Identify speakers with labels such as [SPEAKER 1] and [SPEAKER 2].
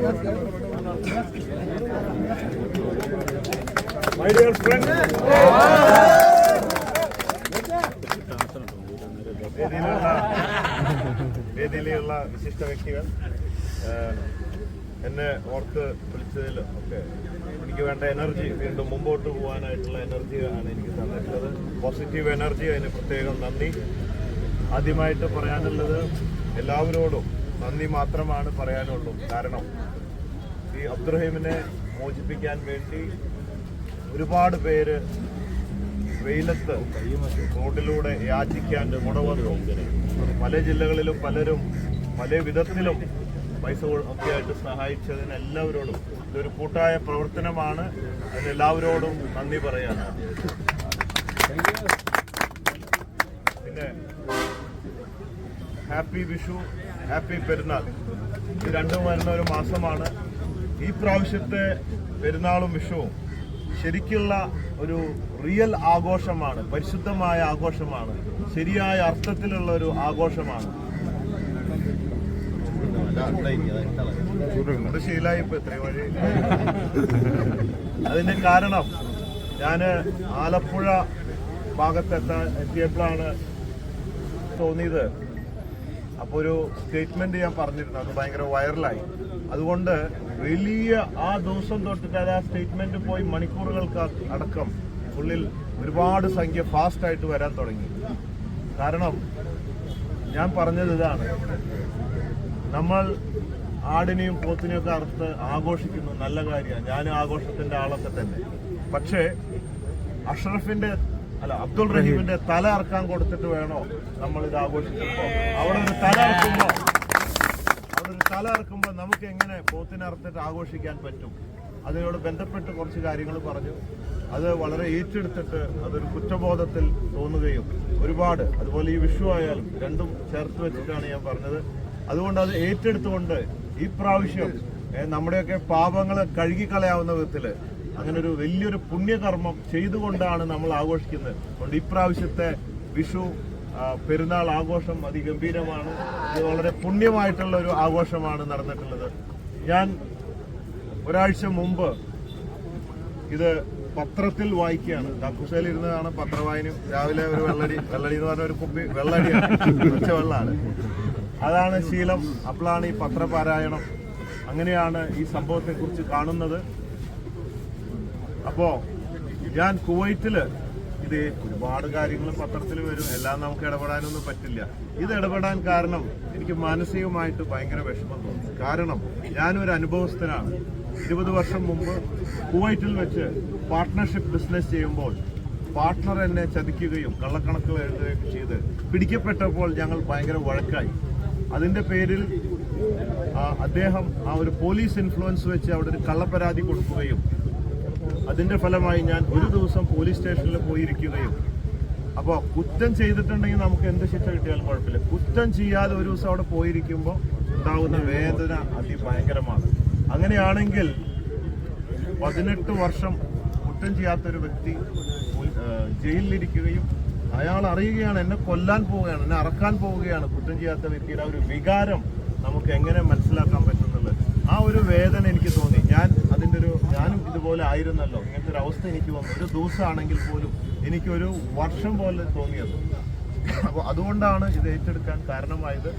[SPEAKER 1] My dear friend. വേദിയിലുള്ള വിശിഷ്ട വ്യക്തികൾ എന്നെ ഓർത്ത് വിളിച്ചതിൽ ഒക്കെ എനിക്ക് വേണ്ട എനർജി വീണ്ടും മുമ്പോട്ട് പോകാനായിട്ടുള്ള എനർജി ആണ് എനിക്ക് തന്നിട്ടുള്ളത് പോസിറ്റീവ് എനർജി അതിന് പ്രത്യേകം നന്ദി ആദ്യമായിട്ട് പറയാനുള്ളത് എല്ലാവരോടും നന്ദി മാത്രമാണ് പറയാനുള്ളൂ. കാരണം ഈ അബ്ദുറഹീമിനെ മോചിപ്പിക്കാൻ വേണ്ടി ഒരുപാട് പേര് വെയിലത്ത് റോഡിലൂടെ യാചിക്കാൻ മുടവന്നു. പല ജില്ലകളിലും പലരും പല വിധത്തിലും പൈസ ഒക്കെ ആയിട്ട് സഹായിച്ചതിന് എല്ലാവരോടും ഇതൊരു കൂട്ടായ പ്രവർത്തനമാണ്. അതിനെല്ലാവരോടും നന്ദി പറയാണ് പിന്നെ ഹാപ്പി വിഷു. ഹാപ്പി പെരുന്നാൾ. ഈ രണ്ടും വരുന്ന ഒരു മാസമാണ്. ഈ പ്രാവശ്യത്തെ പെരുന്നാളും വിഷുവും ശരിക്കുള്ള ഒരു റിയൽ ആഘോഷമാണ് പരിശുദ്ധമായ ആഘോഷമാണ് ശരിയായ അർത്ഥത്തിലുള്ള ഒരു ആഘോഷമാണ്. അതിന്റെ കാരണം ഞാൻ ആലപ്പുഴ ഭാഗത്തെത്താൻ എത്തിയപ്പോഴാണ് തോന്നിയത്. അപ്പോൾ ഒരു സ്റ്റേറ്റ്മെന്റ് ഞാൻ പറഞ്ഞിരുന്നു അത് ഭയങ്കര വൈറലായി അതുകൊണ്ട് വലിയ ആ ദിവസം തൊട്ടിട്ട് അത് ആ സ്റ്റേറ്റ്മെന്റ് പോയി മണിക്കൂറുകൾക്ക് അടക്കം ഉള്ളിൽ ഒരുപാട് സംഖ്യ ഫാസ്റ്റ് ആയിട്ട് വരാൻ തുടങ്ങി. കാരണം ഞാൻ പറഞ്ഞത് ഇതാണ്. നമ്മൾ ആടിനെയും പോത്തിനെയും ഒക്കെ അറുത്ത് ആഘോഷിക്കുന്നു നല്ല കാര്യമാണ്. ഞാനും ആഘോഷത്തിന്റെ ആളൊക്കെ തന്നെ. പക്ഷേ അഷ്റഫിന്റെ അല്ല അബ്ദുൾ റഹീമിന്റെ തല അറക്കാൻ കൊടുത്തിട്ട് വേണോ നമ്മൾ ഇത് ആഘോഷിക്കുമ്പോ അവിടെ ഒരു തല അറക്കുമ്പോ അവിടെ ഒരു തല അറക്കുമ്പോൾ നമുക്ക് എങ്ങനെ പോത്തിനെ അറുത്തിട്ട് ആഘോഷിക്കാൻ പറ്റും? അതിനോട് ബന്ധപ്പെട്ട് കുറച്ച് കാര്യങ്ങൾ പറഞ്ഞു. അത് വളരെ ഏറ്റെടുത്തിട്ട് അതൊരു കുറ്റബോധത്തിൽ തോന്നുകയും ഒരുപാട് അതുപോലെ ഈ വിഷു ആയാലും രണ്ടും ചേർത്ത് വെച്ചിട്ടാണ് ഞാൻ പറഞ്ഞത്. അതുകൊണ്ട് അത് ഏറ്റെടുത്തുകൊണ്ട് ഈ പ്രാവശ്യം നമ്മുടെയൊക്കെ പാപങ്ങൾ കഴുകിക്കളയാവുന്ന വിധത്തിൽ അങ്ങനെ ഒരു വലിയൊരു പുണ്യകർമ്മം ചെയ്തുകൊണ്ടാണ് നമ്മൾ ആഘോഷിക്കുന്നത്. അതുകൊണ്ട് ഇപ്രാവശ്യത്തെ വിഷു പെരുന്നാൾ ആഘോഷം അതിഗംഭീരമാണ്. ഇത് വളരെ പുണ്യമായിട്ടുള്ള ഒരു ആഘോഷമാണ് നടന്നിട്ടുള്ളത്. ഞാൻ ഒരാഴ്ച മുമ്പ് ഇത് പത്രത്തിൽ വായിക്കുകയാണ്. കക്കുസയിൽ ഇരുന്നതാണ് പത്രവായന രാവിലെ ഒരു വെള്ളടി വെള്ളടി എന്ന് പറഞ്ഞ ഒരു കുപ്പി വെള്ളടിയാണ്. ഉച്ച വെള്ളമാണ് അതാണ് ശീലം. അപ്പോഴാണ് ഈ പത്രപാരായണം. അങ്ങനെയാണ് ഈ സംഭവത്തെക്കുറിച്ച് കാണുന്നത്. അപ്പോ ഞാൻ കുവൈറ്റിൽ ഇത് ഒരുപാട് കാര്യങ്ങൾ പത്രത്തിൽ വരും. എല്ലാം നമുക്ക് ഇടപെടാനൊന്നും പറ്റില്ല. ഇത് ഇടപെടാൻ കാരണം എനിക്ക് മാനസികമായിട്ട് ഭയങ്കര വിഷമം തോന്നി. കാരണം ഞാനൊരു അനുഭവസ്ഥനാണ്. ഇരുപത് വർഷം മുമ്പ് കുവൈറ്റിൽ വെച്ച് പാർട്ട്ണർഷിപ്പ് ബിസിനസ് ചെയ്യുമ്പോൾ പാർട്ട്ണർ എന്നെ ചതിക്കുകയും കള്ളക്കണക്കുകൾ എഴുതുകയും ചെയ്ത് പിടിക്കപ്പെട്ടപ്പോൾ ഞങ്ങൾ ഭയങ്കര വഴക്കായി. അതിന്റെ പേരിൽ അദ്ദേഹം ആ ഒരു പോലീസ് ഇൻഫ്ലുവൻസ് വെച്ച് അവിടെ ഒരു കള്ളപ്പരാതി കൊടുക്കുകയും അതിന്റെ ഫലമായി ഞാൻ ഒരു ദിവസം പോലീസ് സ്റ്റേഷനിൽ പോയിരിക്കുകയും. അപ്പോൾ കുറ്റം ചെയ്തിട്ടുണ്ടെങ്കിൽ നമുക്ക് എന്ത് ശിക്ഷ കിട്ടിയാലും കുഴപ്പമില്ല. കുറ്റം ചെയ്യാതെ ഒരു ദിവസം അവിടെ പോയിരിക്കുമ്പോൾ ഉണ്ടാകുന്ന വേദന അതിഭയങ്കരമാണ്. അങ്ങനെയാണെങ്കിൽ പതിനെട്ട് വർഷം കുറ്റം ചെയ്യാത്തൊരു വ്യക്തി ജയിലിലിരിക്കുകയും അയാൾ അറിയുകയാണ് എന്നെ കൊല്ലാൻ പോവുകയാണ് എന്നെ അറക്കാൻ പോവുകയാണ് കുറ്റം ചെയ്യാത്ത വ്യക്തിയുടെ ഒരു വികാരം നമുക്ക് എങ്ങനെ മനസ്സിലാക്കാൻ പറ്റുന്നത് ആ ഒരു വേദന എനിക്ക് തോന്നി. ഞാൻ അതിന്റെ ഒരു ഞാനും ഇതുപോലെ ആയിരുന്നല്ലോ. ഇങ്ങനത്തെ ഒരു അവസ്ഥ എനിക്ക് വന്നു. ഒരു ദിവസമാണെങ്കിൽ പോലും എനിക്കൊരു വർഷം പോലെ തോന്നിയത്. അപ്പോൾ അതുകൊണ്ടാണ് ഇത് ഏറ്റെടുക്കാൻ കാരണമായത്.